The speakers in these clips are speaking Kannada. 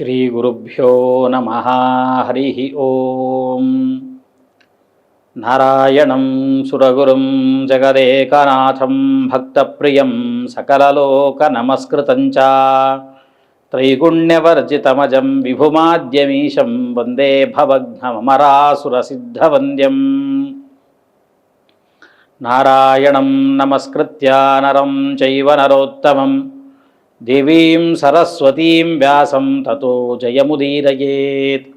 శ్రీగురుభ్యో నమ హరి ఓం నారాయణం సురగురుం జగదేకనాథం భక్తప్రియం సకలలోక నమస్కృతం చ త్రైగుణ్యవర్జితమజం విభుమాద్యమీశం వందే భవఘ్నమరాసురసిద్ధవంద్యం నారాయణం నమస్కృత్య నరం చైవ నరోత్తమం ದೇವೀಂ ಸರಸ್ವತೀಂ ವ್ಯಾಸಂ ತಥೋ ಜಯಮುದೀರಯೇತ್.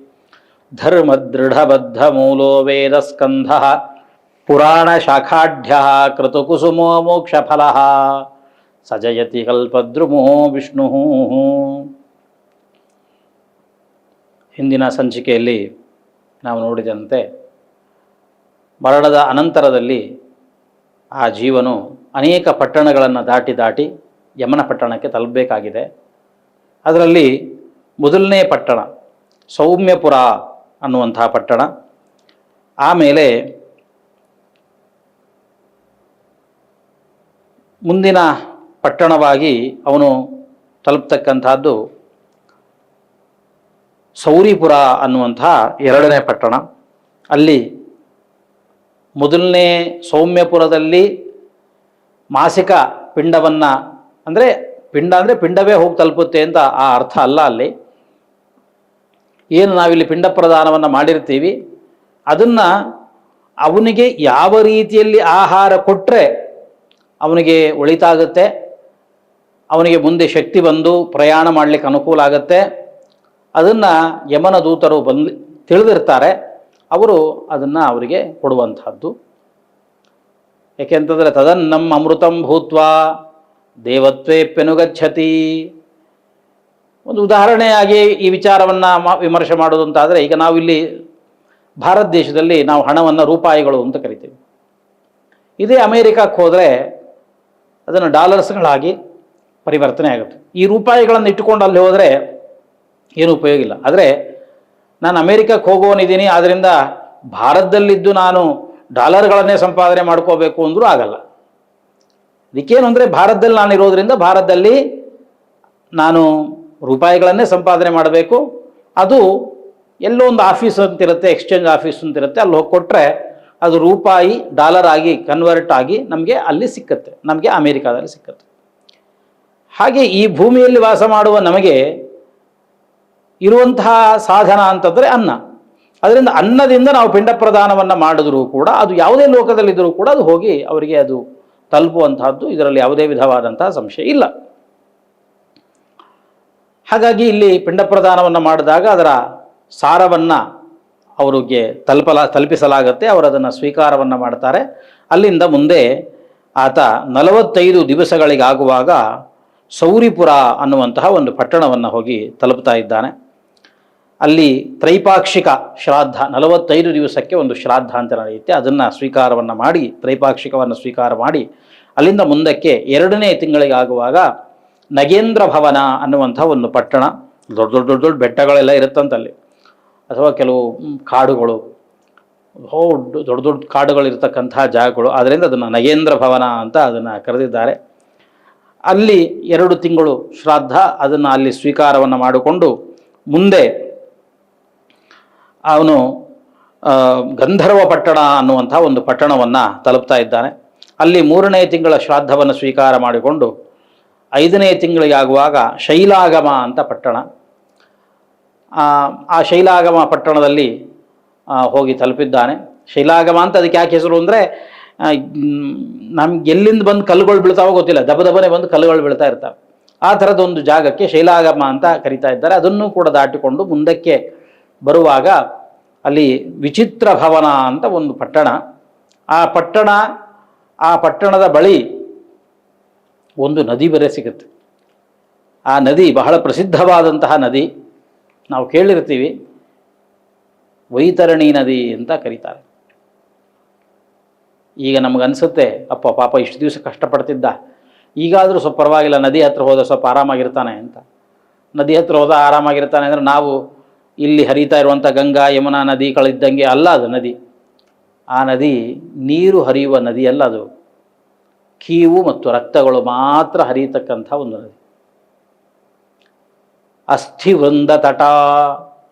ಧರ್ಮದೃಢಬದ್ಧಮೂಲೋ ವೇದಸ್ಕಂಧ ಪುರಾಣಶಾಖಾಢ್ಯ ಕೃತುಕುಸುಮೋ ಮೋಕ್ಷಫಲ. ಸಜಯತಿ ಕಲ್ಪದ್ರುಮೋ ವಿಷ್ಣು. ಹಿಂದಿನ ಸಂಚಿಕೆಯಲ್ಲಿ ನಾವು ನೋಡಿದಂತೆ ಮರಣದ ಅನಂತರದಲ್ಲಿ ಆ ಜೀವನು ಅನೇಕ ಪಟ್ಟಣಗಳನ್ನು ದಾಟಿ ದಾಟಿ ಯಮನ ಪಟ್ಟಣಕ್ಕೆ ತಲುಪಬೇಕಾಗಿದೆ. ಅದರಲ್ಲಿ ಮೊದಲನೇ ಪಟ್ಟಣ ಸೌಮ್ಯಪುರ ಅನ್ನುವಂತಹ ಪಟ್ಟಣ. ಆಮೇಲೆ ಮುಂದಿನ ಪಟ್ಟಣವಾಗಿ ಅವನು ತಲುಪ್ತಕ್ಕಂಥದ್ದು ಸೌರಿಪುರ ಅನ್ನುವಂಥ ಎರಡನೇ ಪಟ್ಟಣ. ಅಲ್ಲಿ ಮೊದಲನೇ ಸೌಮ್ಯಪುರದಲ್ಲಿ ಮಾಸಿಕ ಪಿಂಡವನ್ನು ಅಂದರೆ ಪಿಂಡ ಅಂದರೆ ಪಿಂಡವೇ ಹೋಗಿ ತಲುಪುತ್ತೆ ಅಂತ ಆ ಅರ್ಥ ಅಲ್ಲ ಅಲ್ಲಿ. ಏನು ನಾವಿಲ್ಲಿ ಪಿಂಡ ಪ್ರದಾನವನ್ನು ಮಾಡಿರ್ತೀವಿ. ಅದನ್ನು ಅವನಿಗೆ ಯಾವ ರೀತಿಯಲ್ಲಿ ಆಹಾರ ಕೊಟ್ಟರೆ ಅವನಿಗೆ ಒಳಿತಾಗುತ್ತೆ. ಅವನಿಗೆ ಮುಂದೆ ಶಕ್ತಿ ಬಂದು ಪ್ರಯಾಣ ಮಾಡಲಿಕ್ಕೆ ಅನುಕೂಲ ಆಗುತ್ತೆ. ಅದನ್ನು ಯಮನ ದೂತರು ಬಂದು ತಿಳಿದಿರ್ತಾರೆ. ಅವರು ಅದನ್ನು ಅವರಿಗೆ ಕೊಡುವಂಥದ್ದು ಏಕೆಂತಂದರೆ ತದನ್ನಂ ಅಮೃತಂ ಭೂತ್ವಾ ದೇವತ್ವೇಪ್ಯನುಗಚ್ಚತಿ ಒಂದು ಉದಾಹರಣೆಯಾಗಿ ಈ ವಿಚಾರವನ್ನು ವಿಮರ್ಶೆ ಮಾಡೋದು ಅಂತಾದರೆ ಈಗ ನಾವಿಲ್ಲಿ ಭಾರತ ದೇಶದಲ್ಲಿ ನಾವು ಹಣವನ್ನು ರೂಪಾಯಿಗಳು ಅಂತ ಕರಿತೀವಿ. ಇದೇ ಅಮೇರಿಕಕ್ಕೆ ಹೋದರೆ ಅದನ್ನು ಡಾಲರ್ಸ್ಗಳಾಗಿ ಪರಿವರ್ತನೆ ಆಗುತ್ತೆ. ಈ ರೂಪಾಯಿಗಳನ್ನು ಇಟ್ಟುಕೊಂಡು ಅಲ್ಲಿ ಹೋದರೆ ಏನು ಉಪಯೋಗ ಇಲ್ಲ. ಆದರೆ ನಾನು ಅಮೇರಿಕಕ್ಕೆ ಹೋಗೋನಿದ್ದೀನಿ ಆದ್ದರಿಂದ ಭಾರತದಲ್ಲಿದ್ದು ನಾನು ಡಾಲರ್ಗಳನ್ನೇ ಸಂಪಾದನೆ ಮಾಡ್ಕೋಬೇಕು ಅಂದರೂ ಆಗಲ್ಲ. ಇದಕ್ಕೇನು ಅಂದರೆ ಭಾರತದಲ್ಲಿ ನಾನು ಇರೋದ್ರಿಂದ ಭಾರತದಲ್ಲಿ ನಾನು ರೂಪಾಯಿಗಳನ್ನೇ ಸಂಪಾದನೆ ಮಾಡಬೇಕು. ಅದು ಎಲ್ಲೋ ಒಂದು ಆಫೀಸ್ ಅಂತಿರುತ್ತೆ, ಎಕ್ಸ್ಚೇಂಜ್ ಆಫೀಸ್ ಅಂತಿರುತ್ತೆ, ಅಲ್ಲಿ ಹೋಗಿ ಕೊಟ್ಟರೆ ಅದು ರೂಪಾಯಿ, ಡಾಲರ್ ಆಗಿ ಕನ್ವರ್ಟ್ ಆಗಿ ನಮಗೆ ಅಲ್ಲಿ ಸಿಕ್ಕತ್ತೆ, ನಮಗೆ ಅಮೇರಿಕಾದಲ್ಲಿ ಸಿಕ್ಕತ್ತೆ. ಹಾಗೆ ಈ ಭೂಮಿಯಲ್ಲಿ ವಾಸ ಮಾಡುವ ನಮಗೆ ಇರುವಂತಹ ಸಾಧನ ಅಂತಂದರೆ ಅನ್ನ. ಅದರಿಂದ ಅನ್ನದಿಂದ ನಾವು ಪಿಂಡ ಪ್ರದಾನವನ್ನು ಮಾಡಿದ್ರೂ ಕೂಡ, ಅದು ಯಾವುದೇ ಲೋಕದಲ್ಲಿದ್ದರೂ ಕೂಡ ಅದು ಹೋಗಿ ಅವರಿಗೆ ಅದು ತಲುಪುವಂತಹದ್ದು ಇದರಲ್ಲಿ ಯಾವುದೇ ವಿಧವಾದಂತಹ ಸಂಶಯ ಇಲ್ಲ. ಹಾಗಾಗಿ ಇಲ್ಲಿ ಪಿಂಡ ಪ್ರದಾನವನ್ನು ಮಾಡಿದಾಗ ಅದರ ಸಾರವನ್ನು ಅವರಿಗೆ ತಲುಪಲ, ತಲುಪಿಸಲಾಗತ್ತೆ ಅವರು ಅದನ್ನು ಸ್ವೀಕಾರವನ್ನು ಮಾಡ್ತಾರೆ. ಅಲ್ಲಿಂದ ಮುಂದೆ ಆತ ನಲವತ್ತೈದು ದಿವಸಗಳಿಗಾಗುವಾಗ ಸೌರಿಪುರ ಅನ್ನುವಂತಹ ಒಂದು ಪಟ್ಟಣವನ್ನು ಹೋಗಿ ತಲುಪ್ತಾ ಇದ್ದಾನೆ. ಅಲ್ಲಿ ತ್ರೈಪಾಕ್ಷಿಕ ಶ್ರಾದ್ದ ನಲವತ್ತೈದು ದಿವಸಕ್ಕೆ ಒಂದು ಶ್ರಾದ್ದ ಅಂತ ನಡೆಯುತ್ತೆ. ಅದನ್ನು ಸ್ವೀಕಾರವನ್ನು ಮಾಡಿ, ತ್ರೈಪಾಕ್ಷಿಕವನ್ನು ಸ್ವೀಕಾರ ಮಾಡಿ ಅಲ್ಲಿಂದ ಮುಂದಕ್ಕೆ ಎರಡನೇ ತಿಂಗಳಿಗಾಗುವಾಗ ನಗೇಂದ್ರ ಭವನ ಅನ್ನುವಂಥ ಒಂದು ಪಟ್ಟಣ, ದೊಡ್ಡ ದೊಡ್ಡ ದೊಡ್ಡ ದೊಡ್ಡ ಬೆಟ್ಟಗಳೆಲ್ಲ ಇರುತ್ತಂತಲ್ಲಿ. ಅಥವಾ ಕೆಲವು ಕಾಡುಗಳು, ದೊಡ್ಡ ದೊಡ್ಡ ದೊಡ್ಡ ಕಾಡುಗಳಿರ್ತಕ್ಕಂತಹ ಜಾಗಗಳು. ಆದ್ದರಿಂದ ಅದನ್ನು ನಗೇಂದ್ರ ಭವನ ಅಂತ ಅದನ್ನು ಕರೆದಿದ್ದಾರೆ. ಅಲ್ಲಿ ಎರಡು ತಿಂಗಳು ಶ್ರಾದ್ದ, ಅದನ್ನು ಅಲ್ಲಿ ಸ್ವೀಕಾರವನ್ನು ಮಾಡಿಕೊಂಡು ಮುಂದೆ ಅವನು ಗಂಧರ್ವ ಪಟ್ಟಣ ಅನ್ನುವಂಥ ಒಂದು ಪಟ್ಟಣವನ್ನು ತಲುಪ್ತಾ ಇದ್ದಾನೆ. ಅಲ್ಲಿ ಮೂರನೇ ತಿಂಗಳ ಶ್ರಾದ್ದವನ್ನು ಸ್ವೀಕಾರ ಮಾಡಿಕೊಂಡು ಐದನೇ ತಿಂಗಳಿಗಾಗುವಾಗ ಶೈಲಾಗಮ ಅಂತ ಪಟ್ಟಣ. ಆ, ಶೈಲಾಗಮ ಪಟ್ಟಣದಲ್ಲಿ ಹೋಗಿ ತಲುಪಿದ್ದಾನೆ. ಶೈಲಾಗಮ ಅಂತ ಅದಕ್ಕೆ ಯಾಕೆ ಹೆಸರು ಅಂದರೆ ನಮ್ಗೆ ಎಲ್ಲಿಂದ ಬಂದು ಕಲ್ಲುಗಳು ಬೀಳ್ತಾವೋ ಗೊತ್ತಿಲ್ಲ. ದಬ ದಬನೆ ಬಂದು ಕಲ್ಲುಗಳು ಬೀಳ್ತಾ ಇರ್ತವೆ. ಆ ಥರದೊಂದು ಜಾಗಕ್ಕೆ ಶೈಲಾಗಮ ಅಂತ ಕರಿತಾ ಇದ್ದಾರೆ. ಅದನ್ನು ಕೂಡ ದಾಟಿಕೊಂಡು ಮುಂದಕ್ಕೆ ಬರುವಾಗ ಅಲ್ಲಿ ವಿಚಿತ್ರ ಭವನ ಅಂತ ಒಂದು ಪಟ್ಟಣ. ಆ ಪಟ್ಟಣ, ಆ ಪಟ್ಟಣದ ಬಳಿ ಒಂದು ನದಿ ಬರೆ ಸಿಗುತ್ತೆ. ಆ ನದಿ ಬಹಳ ಪ್ರಸಿದ್ಧವಾದಂತಹ ನದಿ. ನಾವು ಕೇಳಿರ್ತೀವಿ. ವೈತರಣಿ ನದಿ ಅಂತ ಕರೀತಾರೆ. ಈಗ ನಮಗನ್ಸುತ್ತೆ ಅಪ್ಪ ಪಾಪ ಇಷ್ಟು ದಿವಸ ಕಷ್ಟಪಡ್ತಿದ್ದ. ಈಗಾದರೂ ಸ್ವಲ್ಪ ಪರವಾಗಿಲ್ಲ, ನದಿ ಹತ್ರ ಹೋದ ಸ್ವಲ್ಪ ಆರಾಮಾಗಿರ್ತಾನೆ ಅಂತ. ನದಿ ಹತ್ರ ಹೋದ ಆರಾಮಾಗಿರ್ತಾನೆ ಅಂದರೆ ನಾವು ಇಲ್ಲಿ ಹರಿತಾ ಇರುವಂಥ ಗಂಗಾ, ಯಮುನಾ ನದಿಗಳಿದ್ದಂಗೆ ಅಲ್ಲ ಅದು ನದಿ. ಆ ನದಿ ನೀರು ಹರಿಯುವ ನದಿ ಅಲ್ಲ ಅದು. ಕೀವು ಮತ್ತು ರಕ್ತಗಳು ಮಾತ್ರ ಹರಿಯತಕ್ಕಂಥ ಒಂದು ನದಿ. ಅಸ್ಥಿ ವೃಂದ ತಟ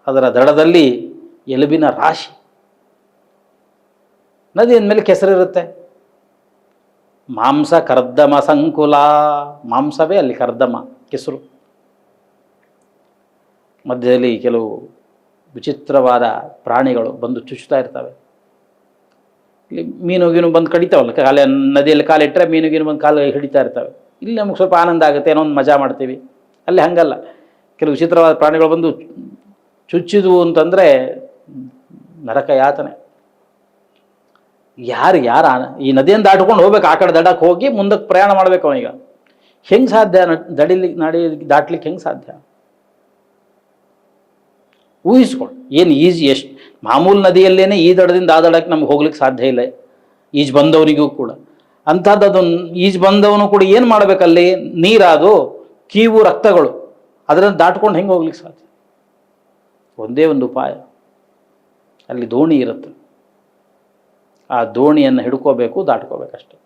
ಅದರ ದಡದಲ್ಲಿ ಎಲುಬಿನ ರಾಶಿ. ನದಿ ಅಂದಮೇಲೆ ಕೆಸರಿರುತ್ತೆ. ಮಾಂಸ ಕರ್ದಮ ಸಂಕುಲ, ಮಾಂಸವೇ ಅಲ್ಲಿ ಕರ್ದಮ, ಕೆಸರು. ಮಧ್ಯದಲ್ಲಿ ಕೆಲವು ವಿಚಿತ್ರವಾದ ಪ್ರಾಣಿಗಳು ಬಂದು ಚುಚ್ಚುತ್ತಾ ಇರ್ತವೆ. ಇಲ್ಲಿ ಮೀನು ಗೀನು ಬಂದು ಕಡಿತಾವಲ್ಲ ಕಾಲ ನದಿಯಲ್ಲಿ ಕಾಲಿಟ್ಟರೆ ಮೀನು ಗೀನು ಬಂದು ಕಾಲು ಹಿಡಿತಾ ಇರ್ತವೆ. ಇಲ್ಲಿ ನಮಗೆ ಸ್ವಲ್ಪ ಆನಂದ ಆಗುತ್ತೆ, ಏನೋ ಒಂದು ಮಜಾ ಮಾಡ್ತೀವಿ. ಅಲ್ಲಿ ಹಂಗಲ್ಲ. ಕೆಲವು ವಿಚಿತ್ರವಾದ ಪ್ರಾಣಿಗಳು ಬಂದು ಚುಚ್ಚಿದ್ವು ಅಂತಂದರೆ ನರಕ ಯಾತನೆ. ಯಾರು ಯಾರು ಈ ನದಿಯನ್ನು ದಾಟ್ಕೊಂಡು ಹೋಗ್ಬೇಕು, ಆ ಕಡೆ ದಡಕ್ಕೆ ಹೋಗಿ ಮುಂದಕ್ಕೆ ಪ್ರಯಾಣ ಮಾಡ್ಬೇಕು ಅವನೀಗ. ಹೆಂಗೆ ಸಾಧ್ಯ ದಡಿಲಿಕ್ಕೆ ದಡಿಲಿ ನಡಿ ದಾಟ್ಲಿಕ್ಕೆ ಹೆಂಗೆ ಸಾಧ್ಯ? ಊಹಿಸ್ಕೊಂಡು ಏನು ಈಜು ಎಷ್ಟು? ಮಾಮೂಲು ನದಿಯಲ್ಲೇ ಈ ದಡದಿಂದ ಆ ದಡಕ್ಕೆ ನಮ್ಗೆ ಹೋಗ್ಲಿಕ್ಕೆ ಸಾಧ್ಯ ಇಲ್ಲ. ಈಜು ಬಂದವನಿಗೂ ಕೂಡ. ಅಂಥದ್ದು ಅದೊಂದು ಈಜು ಬಂದವನು ಕೂಡ ಏನು ಮಾಡಬೇಕಲ್ಲಿ? ನೀರಾದು, ಕೀವು, ರಕ್ತಗಳು. ಅದನ್ನು ದಾಟ್ಕೊಂಡು ಹೆಂಗೆ ಹೋಗ್ಲಿಕ್ಕೆ ಸಾಧ್ಯ? ಒಂದೇ ಒಂದು ಉಪಾಯ. ಅಲ್ಲಿ ದೋಣಿ ಇರುತ್ತೆ. ಆ ದೋಣಿಯನ್ನು ಹಿಡ್ಕೋಬೇಕು ದಾಟ್ಕೋಬೇಕಷ್ಟೆ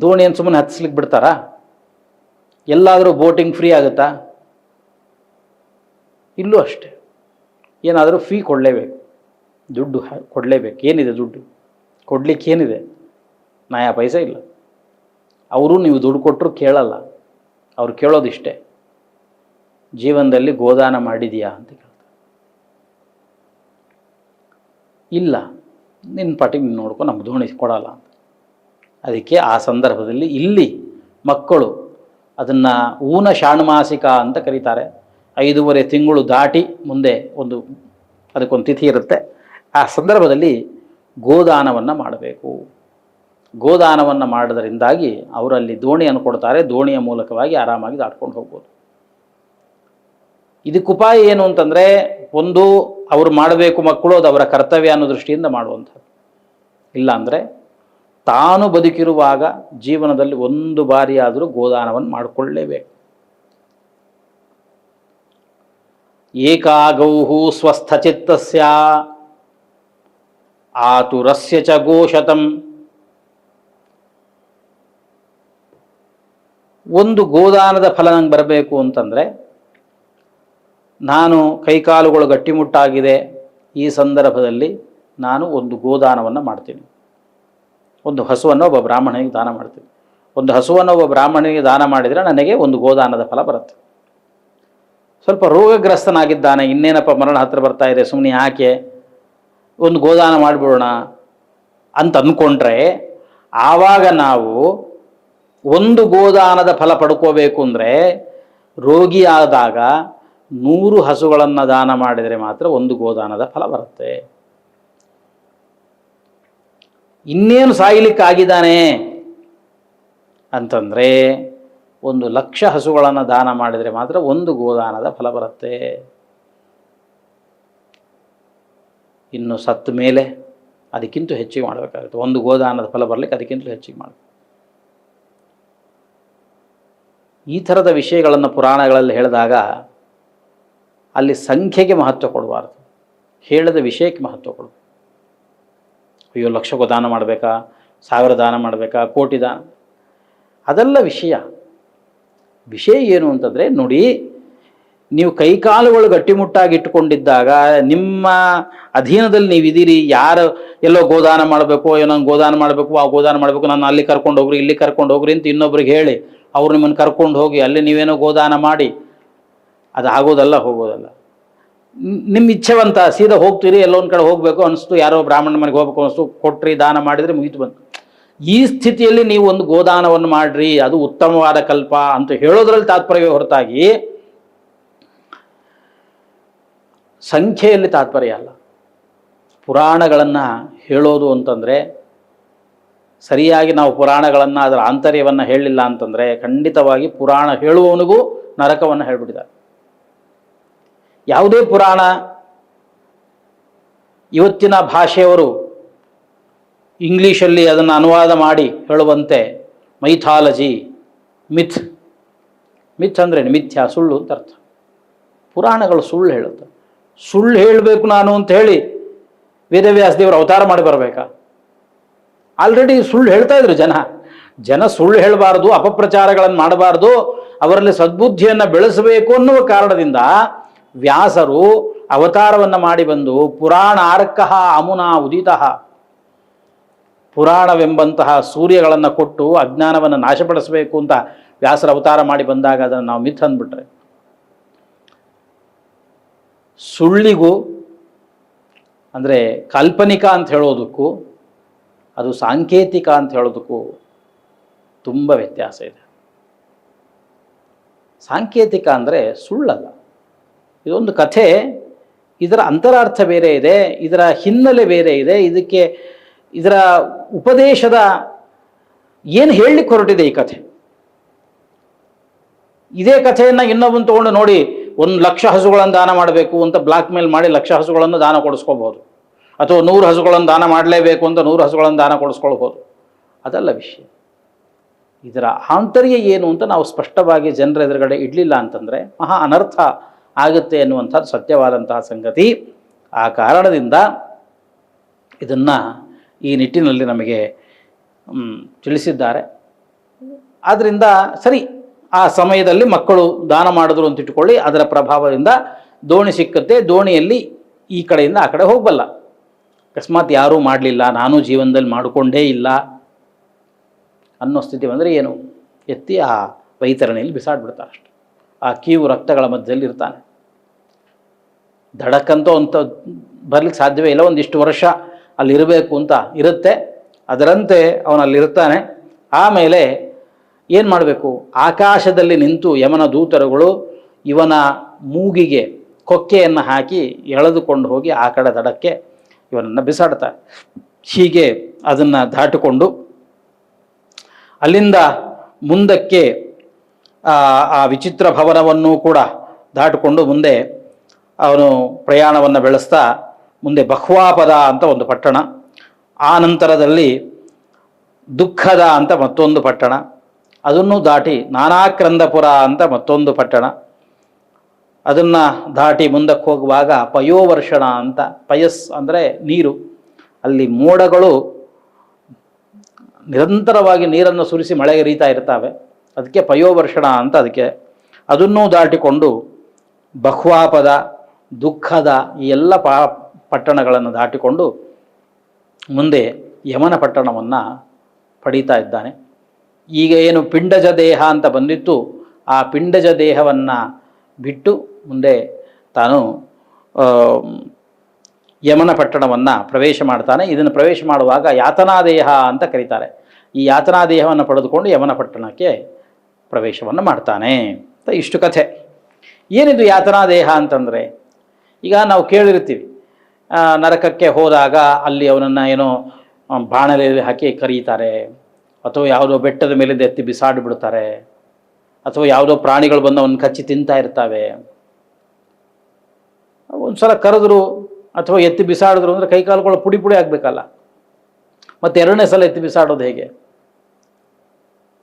ದೋಣಿಯನ್ನು ಸುಮ್ಮನೆ ಹತ್ತಿಸ್ಲಿಕ್ಕೆ ಬಿಡ್ತಾರಾ? ಎಲ್ಲಾದರೂ ಬೋಟಿಂಗ್ ಫ್ರೀ ಆಗುತ್ತಾ? ಇಲ್ಲೂ ಅಷ್ಟೇ. ಏನಾದರೂ ಫೀ ಕೊಡಲೇಬೇಕು. ದುಡ್ಡು ಕೊಡಲೇಬೇಕು. ಏನಿದೆ ದುಡ್ಡು? ಕೊಡ್ಲಿಕ್ಕೆ ಏನಿದೆ? ನಯಾ ಪೈಸೆ ಇಲ್ಲ. ಅವರು ನೀವು ದುಡ್ಡು ಕೊಟ್ಟರು ಕೇಳಲ್ಲ. ಅವ್ರು ಕೇಳೋದಿಷ್ಟೇ. ಜೀವನದಲ್ಲಿ ಗೋದಾನ ಮಾಡಿದೀಯಾ ಅಂತ ಕೇಳ್ತಾರೆ. ಇಲ್ಲ. ನಿನ್ನ ಪಾಟಿಗೆ ನೀನು ನೋಡ್ಕೊ ನಮ್ಮ ದೋಣಿ ಕೊಡಲ್ಲ ಅಂತ. ಅದಕ್ಕೆ ಆ ಸಂದರ್ಭದಲ್ಲಿ ಇಲ್ಲಿ ಮಕ್ಕಳು ಅದನ್ನು ಊನ ಶಾಣ್ಮಾಸಿಕ ಅಂತ ಕರೀತಾರೆ. ಐದೂವರೆ ತಿಂಗಳು ದಾಟಿ ಮುಂದೆ ಒಂದು ಅದಕ್ಕೊಂದು ತಿಥಿ ಇರುತ್ತೆ. ಆ ಸಂದರ್ಭದಲ್ಲಿ ಗೋದಾನವನ್ನು ಮಾಡಬೇಕು. ಗೋದಾನವನ್ನು ಮಾಡೋದರಿಂದಾಗಿ ಅವರಲ್ಲಿ ದೋಣಿಯನ್ನು ಕೊಡ್ತಾರೆ. ದೋಣಿಯ ಮೂಲಕವಾಗಿ ಆರಾಮಾಗಿ ದಾಟ್ಕೊಂಡು ಹೋಗ್ಬೋದು. ಇದಕ್ಕೆ ಉಪಾಯ ಏನು ಅಂತಂದರೆ ಒಂದು ಅವರು ಮಾಡಬೇಕು ಮಕ್ಕಳು ಅದು ಅವರ ಕರ್ತವ್ಯ ಅನ್ನೋ ದೃಷ್ಟಿಯಿಂದ ಮಾಡುವಂಥದ್ದು. ಇಲ್ಲಾಂದರೆ ತಾನು ಬದುಕಿರುವಾಗ ಜೀವನದಲ್ಲಿ ಒಂದು ಬಾರಿಯಾದರೂ ಗೋದಾನವನ್ನು ಮಾಡಿಕೊಳ್ಳೇಬೇಕು ಏಕಾಗೌಹು ಸ್ವಸ್ಥಚಿತ್ತಸ್ಯ. ಆತುರಸ್ಯ ಚ ಗೋಶತಂ. ಒಂದು ಗೋದಾನದ ಫಲ ನಂಗೆ ಬರಬೇಕು ಅಂತಂದರೆ, ನಾನು ಕೈಕಾಲುಗಳು ಗಟ್ಟಿಮುಟ್ಟಾಗಿದೆ, ಈ ಸಂದರ್ಭದಲ್ಲಿ ನಾನು ಒಂದು ಗೋದಾನವನ್ನು ಮಾಡ್ತೀನಿ. ಒಂದು ಹಸುವನ್ನು ಒಬ್ಬ ಬ್ರಾಹ್ಮಣನಿಗೆ ದಾನ ಮಾಡ್ತೀನಿ. ಒಂದು ಹಸುವನ್ನು ಒಬ್ಬ ಬ್ರಾಹ್ಮಣನಿಗೆ ದಾನ ಮಾಡಿದರೆ ನನಗೆ ಒಂದು ಗೋದಾನದ ಫಲ ಬರುತ್ತೆ. ಸ್ವಲ್ಪ ರೋಗಗ್ರಸ್ತನಾಗಿದ್ದಾನೆ, ಇನ್ನೇನಪ್ಪ ಮರಣ ಹತ್ರ ಬರ್ತಾ ಇದೆ ಸುಮ್ಮನೆ ಯಾಕೆ? ಒಂದು ಗೋದಾನ ಮಾಡಿಬಿಡೋಣ ಅಂತ ಅಂದ್ಕೊಂಡ್ರೆ ಆವಾಗ ನಾವು ಒಂದು ಗೋದಾನದ ಫಲ ಪಡ್ಕೋಬೇಕು ಅಂದರೆ ರೋಗಿಯಾದಾಗ ನೂರು ಹಸುಗಳನ್ನು ದಾನ ಮಾಡಿದರೆ ಮಾತ್ರ ಒಂದು ಗೋದಾನದ ಫಲ ಬರುತ್ತೆ. ಇನ್ನೇನು ಸಾಯಲಿಕ್ಕಾಗಿದ್ದಾನೆ ಅಂತಂದರೆ ಒಂದು ಲಕ್ಷ ಹಸುಗಳನ್ನು ದಾನ ಮಾಡಿದರೆ ಮಾತ್ರ ಒಂದು ಗೋದಾನದ ಫಲ ಬರುತ್ತೆ. ಇನ್ನು ಸತ್ತ ಮೇಲೆ ಅದಕ್ಕಿಂತ ಹೆಚ್ಚಿಗೆ ಮಾಡಬೇಕಾಗುತ್ತೆ. ಒಂದು ಗೋದಾನದ ಫಲ ಬರಲಿಕ್ಕೆ ಅದಕ್ಕಿಂತ ಹೆಚ್ಚಿಗೆ ಮಾಡಬೇಕು. ಈ ಥರದ ವಿಷಯಗಳನ್ನು ಪುರಾಣಗಳಲ್ಲಿ ಹೇಳಿದಾಗ ಅಲ್ಲಿ ಸಂಖ್ಯೆಗೆ ಮಹತ್ವ ಕೊಡಬಾರ್ದು. ಹೇಳಿದ ವಿಷಯಕ್ಕೆ ಮಹತ್ವ ಕೊಡಬೇಕು. ಅಯ್ಯೋ ಲಕ್ಷಕ್ಕೂ ದಾನ ಮಾಡಬೇಕಾ? ಸಾವಿರ ದಾನ ಮಾಡಬೇಕಾ? ಕೋಟಿ ದಾನ. ಅದೆಲ್ಲ ವಿಷಯ. ವಿಷಯ ಏನು ಅಂತಂದರೆ ನೋಡಿ, ನೀವು ಕೈಕಾಲುಗಳು ಗಟ್ಟಿಮುಟ್ಟಾಗಿ ಇಟ್ಟುಕೊಂಡಿದ್ದಾಗ ನಿಮ್ಮ ಅಧೀನದಲ್ಲಿ ನೀವಿದ್ದೀರಿ, ಯಾರು ಎಲ್ಲೋ ಗೋದಾನ ಮಾಡಬೇಕು, ಏನೋ ಗೋದಾನ ಮಾಡಬೇಕು, ಆ ಗೋದಾನ ಮಾಡಬೇಕು ನಾನು ಅಲ್ಲಿ ಕರ್ಕೊಂಡು ಹೋಗ್ರಿ, ಇಲ್ಲಿ ಕರ್ಕೊಂಡು ಹೋಗ್ರಿ ಅಂತ ಇನ್ನೊಬ್ರಿಗೆ ಹೇಳಿ, ಅವ್ರು ನಿಮ್ಮನ್ನು ಕರ್ಕೊಂಡು ಹೋಗಿ ಅಲ್ಲಿ ನೀವೇನೋ ಗೋದಾನ ಮಾಡಿ, ಅದು ಆಗೋದಲ್ಲ, ಹೋಗೋದಲ್ಲ. ನಿಮ್ಮ ಇಚ್ಛೆವಂತ ಸೀದಾ ಹೋಗ್ತೀರಿ ಎಲ್ಲೊಂದು ಕಡೆ ಹೋಗಬೇಕು ಅನಿಸ್ತು, ಯಾರೋ ಬ್ರಾಹ್ಮಣ ಮನೆಗೆ ಹೋಗ್ಬೇಕು ಅನಿಸ್ತು, ಕೊಟ್ರಿ, ದಾನ ಮಾಡಿದರೆ ಮುಗಿತು ಬಂತು. ಈ ಸ್ಥಿತಿಯಲ್ಲಿ ನೀವು ಒಂದು ಗೋದಾನವನ್ನು ಮಾಡ್ರಿ, ಅದು ಉತ್ತಮವಾದ ಕಲ್ಪ ಅಂತ ಹೇಳೋದ್ರಲ್ಲಿ ತಾತ್ಪರ್ಯ ಹೊರತಾಗಿ ಸಂಖ್ಯೆಯಲ್ಲಿ ತಾತ್ಪರ್ಯ ಅಲ್ಲ. ಪುರಾಣಗಳನ್ನು ಹೇಳೋದು ಅಂತಂದರೆ ಸರಿಯಾಗಿ ನಾವು ಪುರಾಣಗಳನ್ನು ಅದರ ಆಂತರ್ಯವನ್ನು ಹೇಳಲಿಲ್ಲ ಅಂತಂದರೆ ಖಂಡಿತವಾಗಿ ಪುರಾಣ ಹೇಳುವವನಿಗೂ ನರಕವನ್ನು ಹೇಳ್ಬಿಟ್ಟಿದ್ದಾರೆ. ಯಾವುದೇ ಪುರಾಣ ಇವತ್ತಿನ ಭಾಷೆಯವರು ಇಂಗ್ಲೀಷಲ್ಲಿ ಅದನ್ನು ಅನುವಾದ ಮಾಡಿ ಹೇಳುವಂತೆ ಮೈಥಾಲಜಿ, ಮಿಥ್. ಮಿಥ್ ಅಂದರೆ ಮಿಥ್ಯ, ಸುಳ್ಳು ಅಂತ ಅರ್ಥ. ಪುರಾಣಗಳು ಸುಳ್ಳು ಹೇಳುತ್ತೆ. ಸುಳ್ಳು ಹೇಳಬೇಕು ನಾನು ಅಂತ ಹೇಳಿ ವೇದವ್ಯಾಸ ದೇವರು ಅವತಾರ ಮಾಡಿ ಬರಬೇಕಾ? ಆಲ್ರೆಡಿ ಸುಳ್ಳು ಹೇಳ್ತಾ ಇದ್ರು ಜನ. ಜನ ಸುಳ್ಳು ಹೇಳಬಾರ್ದು, ಅಪಪ್ರಚಾರಗಳನ್ನು ಮಾಡಬಾರ್ದು, ಅವರಲ್ಲಿ ಸದ್ಬುದ್ಧಿಯನ್ನು ಬೆಳೆಸಬೇಕು ಅನ್ನುವ ಕಾರಣದಿಂದ ವ್ಯಾಸರು ಅವತಾರವನ್ನು ಮಾಡಿ ಬಂದು ಪುರಾಣ ಆರ್ಕಃ ಅಮುನಾ ಉದಿತಃ ಪುರಾಣವೆಂಬಂತಹ ಸೂರ್ಯಗಳನ್ನು ಕೊಟ್ಟು ಅಜ್ಞಾನವನ್ನು ನಾಶಪಡಿಸಬೇಕು ಅಂತ ವ್ಯಾಸರ ಅವತಾರ ಮಾಡಿ ಬಂದಾಗ ಅದನ್ನು ನಾವು ಮಿಥ್ ಅಂದ್ಬಿಟ್ರೆ. ಸುಳ್ಳಿಗೂ ಅಂದರೆ ಕಾಲ್ಪನಿಕ ಅಂತ ಹೇಳೋದಕ್ಕೂ ಅದು ಸಾಂಕೇತಿಕ ಅಂತ ಹೇಳೋದಕ್ಕೂ ತುಂಬ ವ್ಯತ್ಯಾಸ ಇದೆ. ಸಾಂಕೇತಿಕ ಅಂದರೆ ಸುಳ್ಳಲ್ಲ. ಇದೊಂದು ಕಥೆ, ಇದರ ಅಂತರಾರ್ಥ ಬೇರೆ ಇದೆ, ಇದರ ಹಿನ್ನೆಲೆ ಬೇರೆ ಇದೆ, ಇದಕ್ಕೆ ಇದರ ಉಪದೇಶದ ಏನು ಹೇಳಲಿಕ್ಕೆ ಹೊರಟಿದೆ ಈ ಕಥೆ? ಇದೇ ಕಥೆಯನ್ನು ಇನ್ನೊಬ್ಬನು ತೊಗೊಂಡು ನೋಡಿ, ಒಂದು ಲಕ್ಷ ಹಸುಗಳನ್ನು ದಾನ ಮಾಡಬೇಕು ಅಂತ ಬ್ಲಾಕ್ ಮೇಲ್ ಮಾಡಿ ಲಕ್ಷ ಹಸುಗಳನ್ನು ದಾನ ಕೊಡಿಸ್ಕೋಬಹುದು. ಅಥವಾ ನೂರು ಹಸುಗಳನ್ನು ದಾನ ಮಾಡಲೇಬೇಕು ಅಂತ ನೂರು ಹಸುಗಳನ್ನು ದಾನ ಕೊಡಿಸ್ಕೊಳ್ಬೋದು ಅದಲ್ಲ ವಿಷಯ. ಇದರ ಆಂತರ್ಯ ಏನು ಅಂತ ನಾವು ಸ್ಪಷ್ಟವಾಗಿ ಜನರ ಎದುರುಗಡೆ ಇಡಲಿಲ್ಲ ಅಂತಂದರೆ ಮಹಾ ಅನರ್ಥ ಆಗುತ್ತೆ ಎನ್ನುವಂಥದ್ದು ಸತ್ಯವಾದಂತಹ ಸಂಗತಿ. ಆ ಕಾರಣದಿಂದ ಇದನ್ನು ಈ ನಿಟ್ಟಿನಲ್ಲಿ ನಮಗೆ ತಿಳಿಸಿದ್ದಾರೆ. ಆದ್ದರಿಂದ ಸರಿ, ಆ ಸಮಯದಲ್ಲಿ ಮಕ್ಕಳು ದಾನ ಮಾಡಿದ್ರು ಅಂತ ಇಟ್ಕೊಳ್ಳಿ ಅದರ ಪ್ರಭಾವದಿಂದ ದೋಣಿ ಸಿಕ್ಕತ್ತೆ. ದೋಣಿಯಲ್ಲಿ ಈ ಕಡೆಯಿಂದ ಆ ಕಡೆ ಹೋಗಬಲ್ಲ. ಅಕಸ್ಮಾತ್ ಯಾರೂ ಮಾಡಲಿಲ್ಲ, ನಾನು ಜೀವನದಲ್ಲಿ ಮಾಡಿಕೊಂಡೇ ಇಲ್ಲ ಅನ್ನೋ ಸ್ಥಿತಿ ಬಂದರೆ ಏನು? ಎತ್ತಿ ಆ ವೈತರಣೆಯಲ್ಲಿ ಬಿಸಾಡ್ಬಿಡ್ತಾರೆ ಅಷ್ಟೆ. ಆ ಕೀವು ರಕ್ತಗಳ ಮಧ್ಯದಲ್ಲಿ ಇರ್ತಾನೆ ದಡಕ್ಕಂತೂ ಅಂತ ಬರ್ಲಿಕ್ಕೆ ಸಾಧ್ಯವೇ ಇಲ್ಲ. ಒಂದಿಷ್ಟು ವರ್ಷ ಅಲ್ಲಿರಬೇಕು ಅಂತ ಇರುತ್ತೆ. ಅದರಂತೆ ಅವನು ಆಮೇಲೆ ಏನು ಮಾಡಬೇಕು? ಆಕಾಶದಲ್ಲಿ ನಿಂತು ಯಮನ ದೂತರುಗಳು ಇವನ ಮೂಗಿಗೆ ಕೊಕ್ಕೆಯನ್ನು ಹಾಕಿ ಎಳೆದುಕೊಂಡು ಹೋಗಿ ಆ ಕಡೆ ದಡಕ್ಕೆ ಇವನನ್ನು ಬಿಸಾಡ್ತಾರೆ. ಹೀಗೆ ಅದನ್ನು ದಾಟಿಕೊಂಡು ಅಲ್ಲಿಂದ ಮುಂದಕ್ಕೆ ಆ ವಿಚಿತ್ರ ಭವನವನ್ನು ಕೂಡ ದಾಟಿಕೊಂಡು ಮುಂದೆ ಅವನು ಪ್ರಯಾಣವನ್ನು ಬೆಳೆಸ್ತಾ ಮುಂದೆ ಬಹ್ವಾಪದ ಅಂತ ಒಂದು ಪಟ್ಟಣ, ಆ ನಂತರದಲ್ಲಿ ದುಃಖದ ಅಂತ ಮತ್ತೊಂದು ಪಟ್ಟಣ, ಅದನ್ನು ದಾಟಿ ನಾನಾಕ್ರಂದಪುರ ಅಂತ ಮತ್ತೊಂದು ಪಟ್ಟಣ. ಅದನ್ನು ದಾಟಿ ಮುಂದಕ್ಕೆ ಹೋಗುವಾಗ ಪಯೋವರ್ಷಣ ಅಂತ, ಪಯಸ್ ಅಂದರೆ ನೀರು. ಅಲ್ಲಿ ಮೋಡಗಳು ನಿರಂತರವಾಗಿ ನೀರನ್ನು ಸುರಿಸಿ ಮಳೆ ರೀತಾ ಇರ್ತವೆ ಅದಕ್ಕೆ ಪಯೋವರ್ಷಣ ಅಂತ ಅದಕ್ಕೆ. ಅದನ್ನೂ ದಾಟಿಕೊಂಡು ಬಹ್ವಾಪದ, ದುಃಖದ ಈ ಎಲ್ಲ ಪಾ ಪಟ್ಟಣಗಳನ್ನು ದಾಟಿಕೊಂಡು ಮುಂದೆ ಯಮನ ಪಟ್ಟಣವನ್ನು ಪಡೀತಾ ಇದ್ದಾನೆ. ಈಗ ಏನು ಪಿಂಡಜ ದೇಹ ಅಂತ ಬಂದಿತ್ತು, ಆ ಪಿಂಡಜ ದೇಹವನ್ನು ಬಿಟ್ಟು ಮುಂದೆ ತಾನು ಯಮನ ಪಟ್ಟಣವನ್ನು ಪ್ರವೇಶ ಮಾಡ್ತಾನೆ. ಇದನ್ನು ಪ್ರವೇಶ ಮಾಡುವಾಗ ಯಾತನಾದೇಹ ಅಂತ ಕರೀತಾರೆ. ಈ ಯಾತನಾದೇಹವನ್ನು ಪಡೆದುಕೊಂಡು ಯಮನ ಪಟ್ಟಣಕ್ಕೆ ಪ್ರವೇಶವನ್ನು ಮಾಡ್ತಾನೆ ಅಂತ ಇಷ್ಟು ಕಥೆ. ಏನಿದು ಯಾತನಾದೇಹ ಅಂತಂದರೆ, ಈಗ ನಾವು ಕೇಳಿರ್ತೀವಿ ನರಕಕ್ಕೆ ಹೋದಾಗ ಅಲ್ಲಿ ಅವನನ್ನು ಏನೋ ಬಾಣಲೆಯಲ್ಲಿ ಹಾಕಿ ಕರೀತಾರೆ. ಅಥವಾ ಯಾವುದೋ ಬೆಟ್ಟದ ಮೇಲಿಂದ ಎತ್ತಿ ಬಿಸಾಡಿಬಿಡ್ತಾರೆ ಅಥವಾ ಯಾವುದೋ ಪ್ರಾಣಿಗಳು ಬಂದು ಅವನ್ನ ಕಚ್ಚಿ ತಿಂತಾ ಇರ್ತವೆ. ಒಂದು ಸಲ ಕರೆದ್ರು, ಅಥವಾ ಎತ್ತಿ ಬಿಸಾಡಿದ್ರು ಅಂದರೆ ಕೈಕಾಲುಗಳು ಪುಡಿ ಪುಡಿ ಆಗಬೇಕಲ್ಲ. ಮತ್ತು ಎರಡನೇ ಸಲ ಎತ್ತಿ ಬಿಸಾಡೋದು ಹೇಗೆ?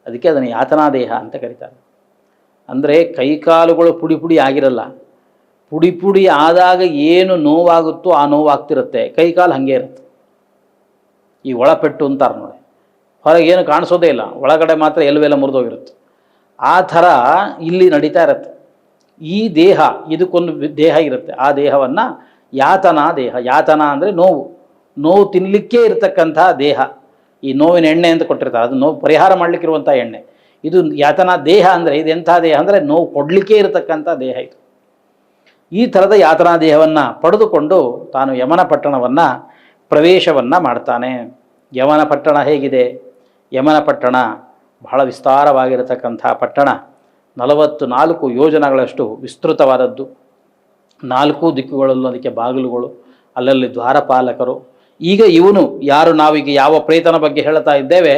ಅದಕ್ಕೆ ಅದನ್ನು ಯಾತನಾದೇಹ ಅಂತ ಕರೀತಾರೆ. ಅಂದರೆ ಕೈಕಾಲುಗಳು ಪುಡಿ ಪುಡಿ ಆಗಿರಲ್ಲ. ಪುಡಿ ಪುಡಿ ಆದಾಗ ಏನು ನೋವಾಗುತ್ತೋ ಆ ನೋವಾಗ್ತಿರುತ್ತೆ. ಕೈಕಾಲು ಹಾಗೆ ಇರುತ್ತೆ. ಈ ಒಳಪೆಟ್ಟು ಅಂತಾರೆ ನೋಡಿ. ಹೊರಗೆ ಏನು ಕಾಣಿಸೋದೇ ಇಲ್ಲ. ಒಳಗಡೆ ಮಾತ್ರ ಎಲ್ಲವೆಲ್ಲ ಮುರಿದೋಗಿರುತ್ತೆ. ಆ ಥರ ಇಲ್ಲಿ ನಡೀತಾ ಇರುತ್ತೆ. ಈ ದೇಹ, ಇದಕ್ಕೊಂದು ದೇಹ ಇರುತ್ತೆ. ಆ ದೇಹವನ್ನು ಯಾತನ ದೇಹ. ಯಾತನ ಅಂದರೆ ನೋವು. ನೋವು ತಿನ್ನಲಿಕ್ಕೇ ಇರತಕ್ಕಂಥ ದೇಹ. ಈ ನೋವಿನ ಎಣ್ಣೆ ಅಂತ ಕೊಟ್ಟಿರ್ತಾರೆ. ಅದು ನೋವು ಪರಿಹಾರ ಮಾಡಲಿಕ್ಕಿರುವಂಥ ಎಣ್ಣೆ. ಇದು ಯಾತನ ದೇಹ ಅಂದರೆ ಇದು ದೇಹ ಅಂದರೆ ನೋವು ಕೊಡಲಿಕ್ಕೇ ಇರತಕ್ಕಂಥ ದೇಹ ಇದು. ಈ ಥರದ ಯಾತನಾ ದೇಹವನ್ನು ಪಡೆದುಕೊಂಡು ತಾನು ಯಮನ ಪಟ್ಟಣವನ್ನು ಪ್ರವೇಶವನ್ನು ಮಾಡ್ತಾನೆ. ಯಮನ ಪಟ್ಟಣ ಹೇಗಿದೆ? ಯಮನ ಪಟ್ಟಣ ಬಹಳ ವಿಸ್ತಾರವಾಗಿರತಕ್ಕಂಥ ಪಟ್ಟಣ. ನಲವತ್ತು ನಾಲ್ಕು ಯೋಜನೆಗಳಷ್ಟು ವಿಸ್ತೃತವಾದದ್ದು. ನಾಲ್ಕು ದಿಕ್ಕುಗಳಲ್ಲೂ ಅದಕ್ಕೆ ಬಾಗಿಲುಗಳು, ಅಲ್ಲಲ್ಲಿ ದ್ವಾರಪಾಲಕರು. ಈಗ ಇವನು ಯಾರು ನಾವೀಗ ಯಾವ ಪ್ರೇತನ ಬಗ್ಗೆ ಹೇಳ್ತಾ ಇದ್ದೇವೆ,